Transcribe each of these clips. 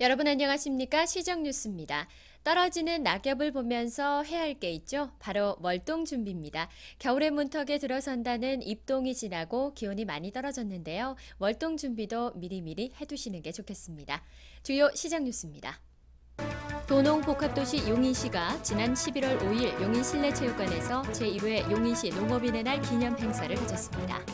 여러분 안녕하십니까? 시정 뉴스입니다. 떨어지는 낙엽을 보면서 해야 할 게 있죠. 바로 월동 준비입니다. 겨울의 문턱에 들어선다는 입동이 지나고 기온이 많이 떨어졌는데요. 월동 준비도 미리미리 해두시는 게 좋겠습니다. 주요 시정 뉴스입니다. 도농 복합도시 용인시가 지난 11월 5일 용인 실내체육관에서 제1회 용인시 농업인의 날 기념 행사를 가졌습니다.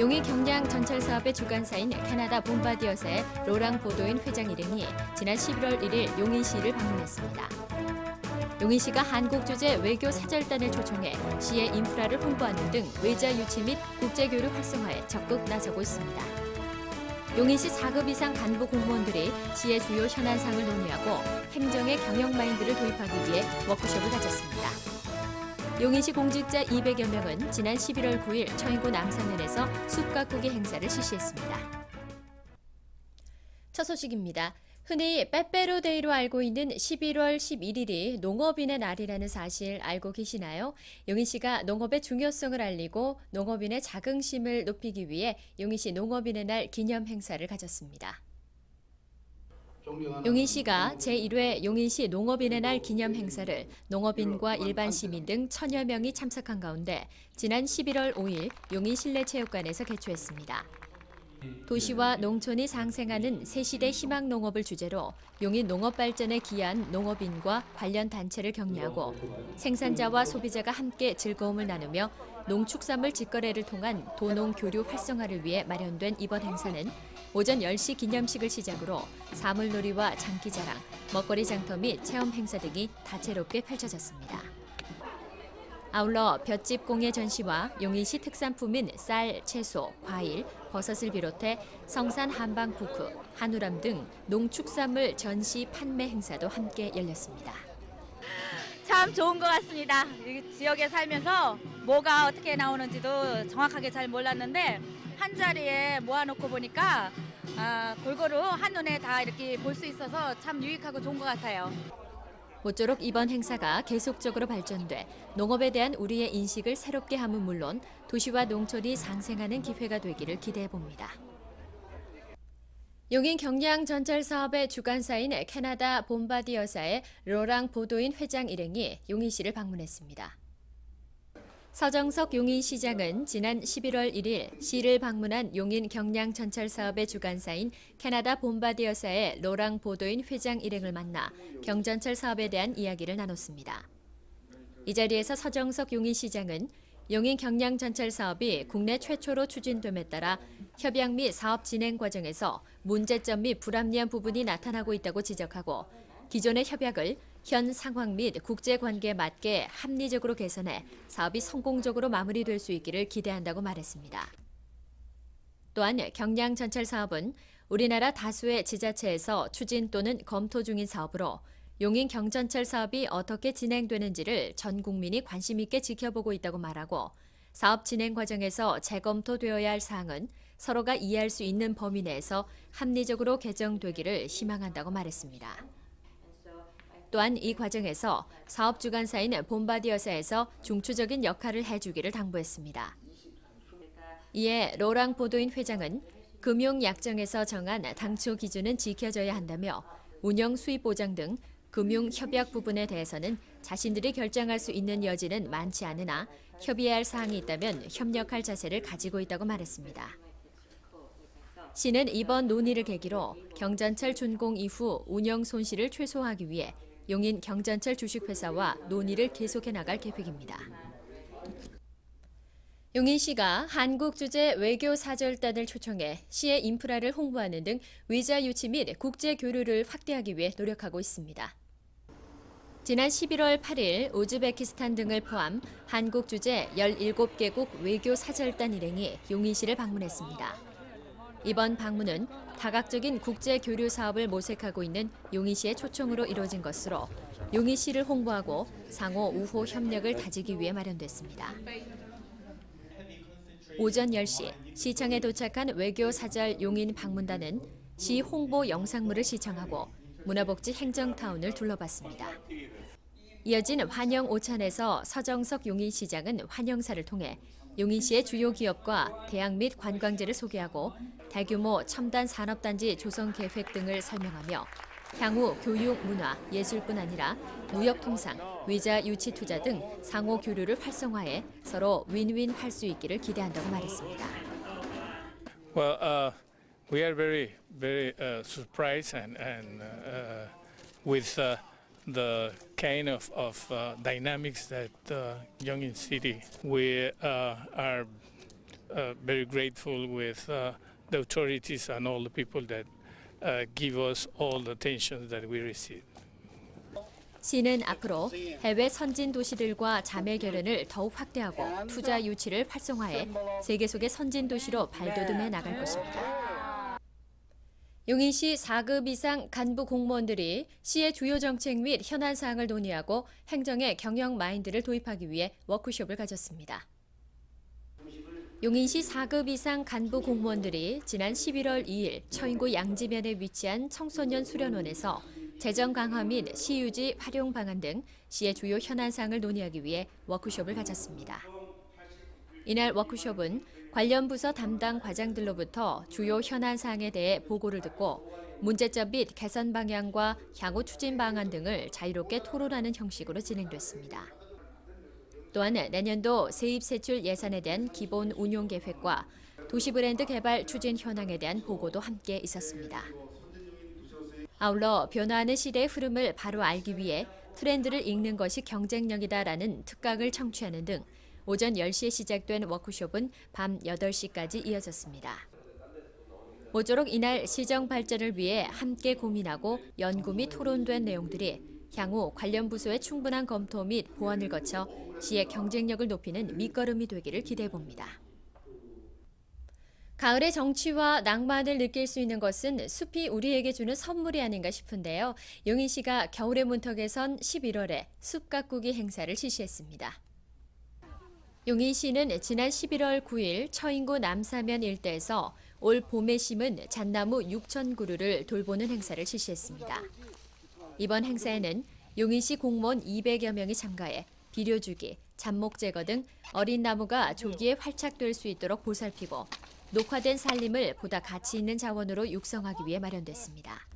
용인 경량 전철 사업의 주관사인 캐나다 본바디어사의 로랑 보도인 회장 일행이 지난 11월 1일 용인시를 방문했습니다. 용인시가 한국 주재 외교 사절단을 초청해 시의 인프라를 홍보하는 등 외자 유치 및 국제 교류 활성화에 적극 나서고 있습니다. 용인시 4급 이상 간부 공무원들이 시의 주요 현안상을 논의하고 행정의 경영 마인드를 도입하기 위해 워크숍을 가졌습니다. 용인시 공직자 200여 명은 지난 11월 9일 청인구 남산면에서 숲가꾸기 행사를 실시했습니다. 첫 소식입니다. 흔히 빼빼로데이로 알고 있는 11월 11일이 농업인의 날이라는 사실 알고 계시나요? 용인시가 농업의 중요성을 알리고 농업인의 자긍심을 높이기 위해 용인시 농업인의 날 기념 행사를 가졌습니다. 용인시가 제1회 용인시 농업인의 날 기념 행사를 농업인과 일반 시민 등 천여 명이 참석한 가운데 지난 11월 5일 용인 실내체육관에서 개최했습니다. 도시와 농촌이 상생하는 새시대 희망 농업을 주제로 용인 농업 발전에 기여한 농업인과 관련 단체를 격려하고 생산자와 소비자가 함께 즐거움을 나누며 농축산물 직거래를 통한 도농 교류 활성화를 위해 마련된 이번 행사는 오전 10시 기념식을 시작으로 사물놀이와 장기자랑, 먹거리 장터 및 체험 행사 등이 다채롭게 펼쳐졌습니다. 아울러 볏짚 공예 전시와 용인시 특산품인 쌀, 채소, 과일, 버섯을 비롯해 성산 한방 포크, 한우람 등 농축산물 전시 판매 행사도 함께 열렸습니다. 참 좋은 것 같습니다. 이 지역에 살면서 뭐가 어떻게 나오는지도 정확하게 잘 몰랐는데 한 자리에 모아놓고 보니까 아, 골고루 한눈에 다 이렇게 볼 수 있어서 참 유익하고 좋은 것 같아요. 모쪼록 이번 행사가 계속적으로 발전돼 농업에 대한 우리의 인식을 새롭게 함은 물론 도시와 농촌이 상생하는 기회가 되기를 기대해 봅니다. 용인 경량 전철 사업의 주관사인 캐나다 본바디어사의 로랑 보도인 회장 일행이 용인시를 방문했습니다. 서정석 용인시장은 지난 11월 1일 시를 방문한 용인 경량 전철 사업의 주관사인 캐나다 본바디어사의 로랑 보도인 회장 일행을 만나 경전철 사업에 대한 이야기를 나눴습니다. 이 자리에서 서정석 용인시장은 용인 경량 전철 사업이 국내 최초로 추진됨에 따라 협약 및 사업 진행 과정에서 문제점 및 불합리한 부분이 나타나고 있다고 지적하고 기존의 협약을 현 상황 및 국제 관계에 맞게 합리적으로 개선해 사업이 성공적으로 마무리될 수 있기를 기대한다고 말했습니다. 또한 경량 전철 사업은 우리나라 다수의 지자체에서 추진 또는 검토 중인 사업으로 용인 경전철 사업이 어떻게 진행되는지를 전 국민이 관심 있게 지켜보고 있다고 말하고 사업 진행 과정에서 재검토되어야 할 사항은 서로가 이해할 수 있는 범위 내에서 합리적으로 개정되기를 희망한다고 말했습니다. 또한 이 과정에서 사업 주관사인 본바디어사에서 중추적인 역할을 해주기를 당부했습니다. 이에 로랑 보도인 회장은 금융 약정에서 정한 당초 기준은 지켜져야 한다며 운영 수입 보장 등 금융 협약 부분에 대해서는 자신들이 결정할 수 있는 여지는 많지 않으나 협의해야 할 사항이 있다면 협력할 자세를 가지고 있다고 말했습니다. 시는 이번 논의를 계기로 경전철 준공 이후 운영 손실을 최소화하기 위해 용인 경전철 주식회사와 논의를 계속해 나갈 계획입니다. 용인시가 한국 주재 외교 사절단을 초청해 시의 인프라를 홍보하는 등 위자 유치 및 국제 교류를 확대하기 위해 노력하고 있습니다. 지난 11월 8일 우즈베키스탄 등을 포함 한국 주재 17개국 외교 사절단 일행이 용인시를 방문했습니다. 이번 방문은 다각적인 국제 교류 사업을 모색하고 있는 용인시의 초청으로 이루어진 것으로 용인시를 홍보하고 상호 우호 협력을 다지기 위해 마련됐습니다. 오전 10시 시청에 도착한 외교 사절 용인 방문단은 시 홍보 영상물을 시청하고 문화복지 행정타운을 둘러봤습니다. 이어진 환영 오찬에서 서정석 용인시장은 환영사를 통해 용인시의 주요 기업과 대학 및 관광지를 소개하고 대규모 첨단 산업단지 조성 계획 등을 설명하며 향후 교육, 문화, 예술뿐 아니라 무역 통상, 위자 유치 투자 등 상호 교류를 활성화해 서로 윈윈 할 수 있기를 기대한다고 말했습니다. Well, uh, we are very, very uh, surprised and, and uh, with uh, the kind of, of uh, dynamics that uh, Yongin City, we uh, are uh, very grateful with uh, the authorities and all the people that uh, give us all the attention that we receive. 시는 앞으로 해외 선진 도시들과 자매 결연을 더욱 확대하고 투자 유치를 활성화해 세계 속의 선진 도시로 발돋움해 나갈 것입니다. 용인시 4급 이상 간부 공무원들이 시의 주요 정책 및 현안 사항을 논의하고 행정의 경영 마인드를 도입하기 위해 워크숍을 가졌습니다. 용인시 4급 이상 간부 공무원들이 지난 11월 2일 처인구 양지면에 위치한 청소년 수련원에서 재정 강화 및 시유지 활용 방안 등 시의 주요 현안 사항을 논의하기 위해 워크숍을 가졌습니다. 이날 워크숍은 관련 부서 담당 과장들로부터 주요 현안 사항에 대해 보고를 듣고 문제점 및 개선 방향과 향후 추진 방안 등을 자유롭게 토론하는 형식으로 진행됐습니다. 또한 내년도 세입 세출 예산에 대한 기본 운용 계획과 도시 브랜드 개발 추진 현황에 대한 보고도 함께 있었습니다. 아울러 변화하는 시대의 흐름을 바로 알기 위해 트렌드를 읽는 것이 경쟁력이다라는 특각을 청취하는 등 오전 10시에 시작된 워크숍은 밤 8시까지 이어졌습니다. 모쪼록 이날 시정 발전을 위해 함께 고민하고 연구 및 토론된 내용들이 향후 관련 부서의 충분한 검토 및 보완을 거쳐 시의 경쟁력을 높이는 밑거름이 되기를 기대해 봅니다. 가을의 정취와 낭만을 느낄 수 있는 것은 숲이 우리에게 주는 선물이 아닌가 싶은데요. 용인 시가 겨울의 문턱에선 11월에 숲 가꾸기 행사를 실시했습니다. 용인시는 지난 11월 9일 처인구 남사면 일대에서 올 봄에 심은 잣나무 6천 그루를 돌보는 행사를 실시했습니다. 이번 행사에는 용인시 공무원 200여 명이 참가해 비료 주기, 잡목 제거 등 어린 나무가 조기에 활착될 수 있도록 보살피고 녹화된 산림을 보다 가치 있는 자원으로 육성하기 위해 마련됐습니다.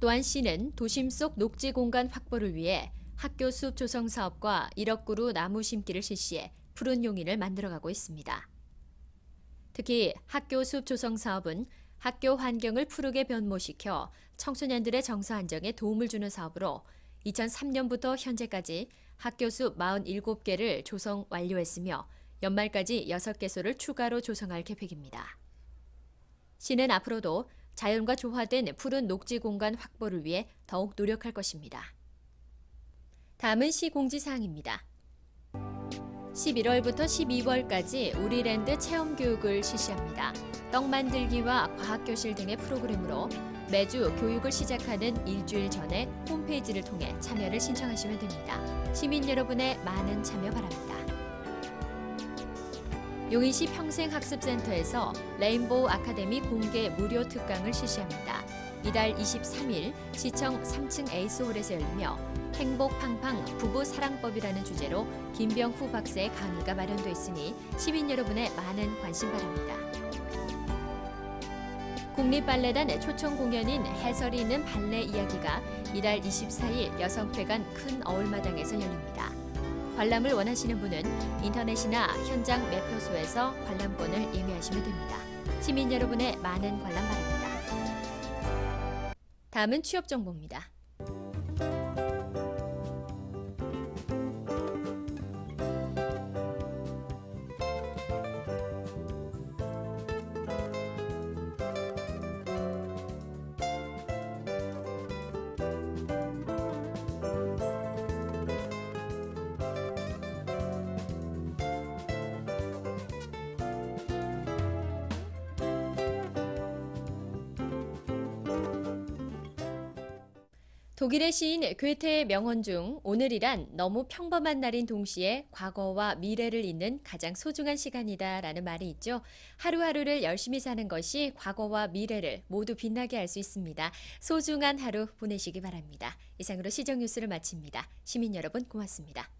또한 시는 도심 속 녹지 공간 확보를 위해 학교 숲 조성 사업과 1억 그루 나무 심기를 실시해 푸른 용인을 만들어가고 있습니다. 특히 학교 숲 조성 사업은 학교 환경을 푸르게 변모시켜 청소년들의 정서 안정에 도움을 주는 사업으로 2003년부터 현재까지 학교 숲 47개를 조성 완료했으며 연말까지 6개소를 추가로 조성할 계획입니다. 시는 앞으로도 자연과 조화된 푸른 녹지 공간 확보를 위해 더욱 노력할 것입니다. 다음은 시 공지사항입니다. 11월부터 12월까지 우리랜드 체험 교육을 실시합니다. 떡 만들기와 과학교실 등의 프로그램으로 매주 교육을 시작하는 일주일 전에 홈페이지를 통해 참여를 신청하시면 됩니다. 시민 여러분의 많은 참여 바랍니다. 용인시 평생학습센터에서 레인보우 아카데미 공개 무료 특강을 실시합니다. 이달 23일 시청 3층 에이스홀에서 열리며 행복팡팡 부부 사랑법이라는 주제로 김병후 박사의 강의가 마련돼 있으니 시민 여러분의 많은 관심 바랍니다. 국립발레단 초청 공연인 해설이 있는 발레 이야기가 이달 24일 여성회관 큰 어울마당에서 열립니다. 관람을 원하시는 분은 인터넷이나 현장 매표소에서 관람권을 예매하시면 됩니다. 시민 여러분의 많은 관람 바랍니다. 다음은 취업 정보입니다. 독일의 시인 괴테의 명언 중 오늘이란 너무 평범한 날인 동시에 과거와 미래를 잇는 가장 소중한 시간이다 라는 말이 있죠. 하루하루를 열심히 사는 것이 과거와 미래를 모두 빛나게 할 수 있습니다. 소중한 하루 보내시기 바랍니다. 이상으로 시정 뉴스를 마칩니다. 시민 여러분 고맙습니다.